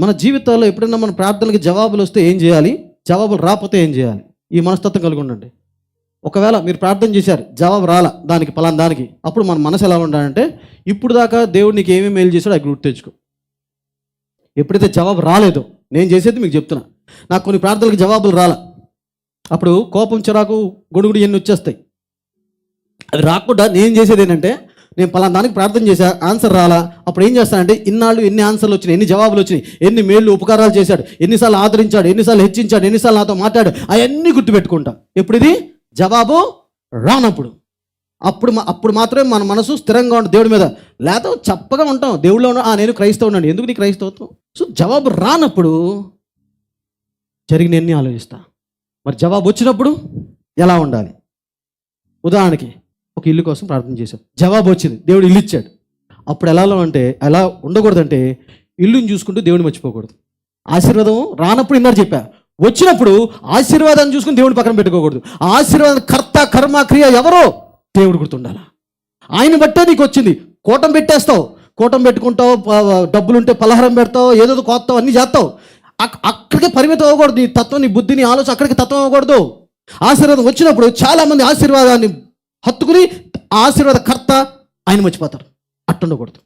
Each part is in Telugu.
మన జీవితాల్లో ఎప్పుడైనా మన ప్రార్థనలకు జవాబులు వస్తే ఏం చేయాలి? జవాబులు రాకపోతే ఏం చేయాలి? ఈ మనస్తత్వం కలిగి ఉండండి. ఒకవేళ మీరు ప్రార్థన చేశారు జవాబు రాలా దానికి పలానా దానికి అప్పుడు మన మనసు ఎలా ఉండాలంటే ఇప్పుడు దాకా దేవుడు నీకు ఏమేమి మేలు చేశాడో అది గుర్తు తెచ్చుకో. ఎప్పుడైతే జవాబు రాలేదో నేను చేసేది మీకు చెప్తున్నా. నాకు కొన్ని ప్రార్థనలకు జవాబులు రాలా. అప్పుడు కోపం చిరాకు గొడుగుడు ఇవన్నీ వచ్చేస్తాయి. అది రాకుండా నేను చేసేది ఏంటంటే నేను పలానా దానికి ప్రార్థన చేశా ఆన్సర్ రాలా. అప్పుడు ఏం చేస్తానంటే ఇన్నాళ్ళు ఎన్ని ఆన్సర్లు వచ్చినాయి ఎన్ని జవాబులు వచ్చినాయి ఎన్ని మేళ్ళు ఉపకారాలు చేశాడు ఎన్నిసార్లు ఆదరించాడు ఎన్నిసార్లు హెచ్చించాడు ఎన్నిసార్లు నాతో మాట్లాడు అవన్నీ గుర్తుపెట్టుకుంటా. ఎప్పుడు ఇది జవాబు రానప్పుడు. అప్పుడు మా- అప్పుడు మాత్రమే మన మనసు స్థిరంగా ఉంటుంది దేవుడి మీద. లేకపోతే చప్పగా ఉంటాం. దేవుడిలో ఉన్న ఆ నేను క్రైస్తవున్నాను ఎందుకు నీ క్రైస్తవత్వం? సో జవాబు రానప్పుడు జరిగిన ఎన్ని ఆలోచిస్తా. మరి జవాబు వచ్చినప్పుడు ఎలా ఉండాలి? ఉదాహరణకి ఒక ఇల్లు కోసం ప్రార్థన చేశాం. జవాబు వచ్చింది దేవుడు ఇల్లు ఇచ్చాడు. అప్పుడు ఎలా అంటే ఎలా ఉండకూడదంటే ఇల్లుని చూసుకుంటూ దేవుడిని మర్చిపోకూడదు. ఆశీర్వాదం రానప్పుడు ఇందాక చెప్పా. వచ్చినప్పుడు ఆశీర్వాదాన్ని చూసుకుని దేవుని పక్కన పెట్టుకోకూడదు. ఆశీర్వాదం కర్త కర్మ క్రియ ఎవరో దేవుడు గుర్తుండాలా? ఆయన బట్టే నీకు వచ్చింది. కూటం పెట్టేస్తావు. కూటం పెట్టుకుంటావు డబ్బులుంటే పలహారం పెడతావు ఏదో కోస్తావు అన్నీ చేస్తావు. అక్- అక్కడికే పరిమితం అవ్వకూడదు. నీ తత్వం నీ బుద్ధి నీ ఆలోచన అక్కడికి తత్వం అవ్వకూడదు. ఆశీర్వాదం వచ్చినప్పుడు చాలా మంది ఆశీర్వాదాన్ని హత్తుకుని ఆశీర్వాదకర్త ఆయన మర్చిపోతాడు అట్టుండకూడదు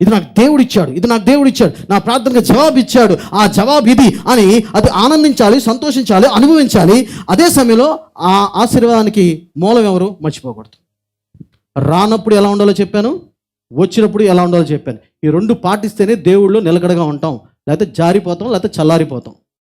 ఇది నాకు దేవుడు ఇచ్చాడు ఇది నాకు దేవుడు ఇచ్చాడు నా ప్రార్థనకు జవాబు ఇచ్చాడు ఆ జవాబు ఇది అని అది ఆనందించాలి సంతోషించాలి అనుభవించాలి. అదే సమయంలో ఆ ఆశీర్వాదానికి మూలం ఎవరు? మర్చిపోకూడదు. రానప్పుడు ఎలా ఉండాలో చెప్పాను. వచ్చినప్పుడు ఎలా ఉండాలో చెప్పాను. ఈ రెండు పాటిస్తేనే దేవుళ్ళు నిలకడగా ఉంటాం. లేకపోతే జారిపోతాం లేకపోతే చల్లారిపోతాం.